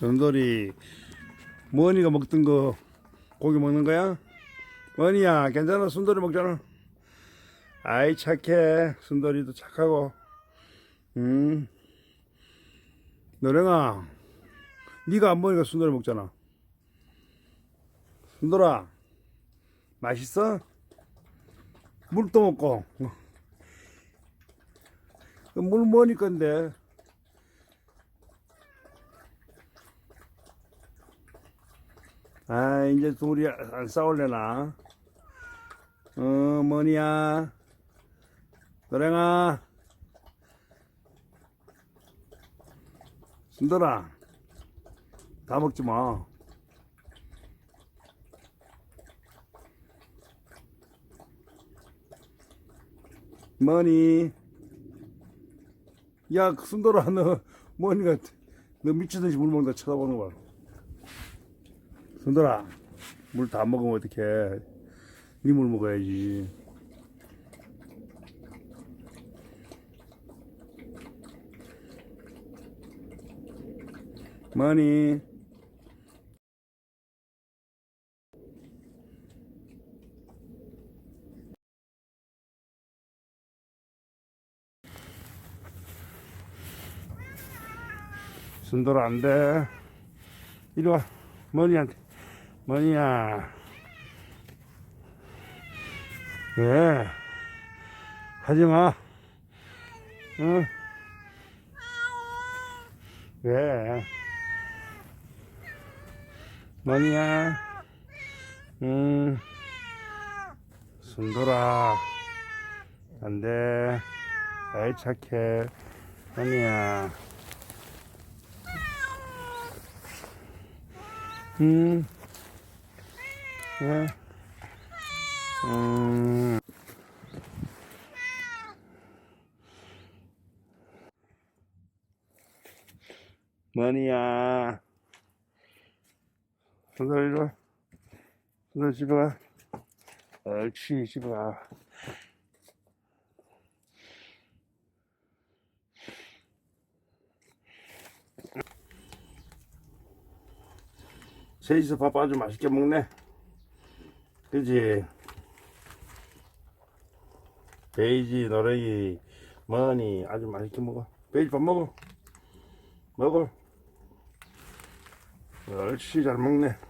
순돌이. 머니가 먹던 거 고기 먹는 거야? 머니야 괜찮아? 순돌이 먹잖아. 아이 착해. 순돌이도 착하고. 음. 너랭아 네가 안 먹으니까 순돌이 먹잖아. 순돌아 맛있어? 물도 먹고. 그물 뭐니 건데 아 이제 둘이 안 싸울래나? 어 뭐니야. 노랭아. 순돌아 다 먹지 마. 뭐니. 야 순돌아 너 뭐니가 너 미치듯이 물 먹는다 쳐다보는 거야 순돌아 물 다 먹으면 어떡해? 니 물 먹어야지. 뭐니? 순돌아 안돼. 이리 와 머니한테 머니야 왜? 하지마. 응? 왜? 머니야 응? 순돌아. 안돼. 아이 착해. 머니야 음. 네. 음. 머니야. 손들 이리 와. 손들 집에 가. 옳지, 집에 가. 셋이서 밥 아주 맛있게 먹네. 그지? 베이지, 노래기, 머니 아주 맛있게 먹어. 베이지 밥 먹어. 먹어. 옳지, 잘 먹네.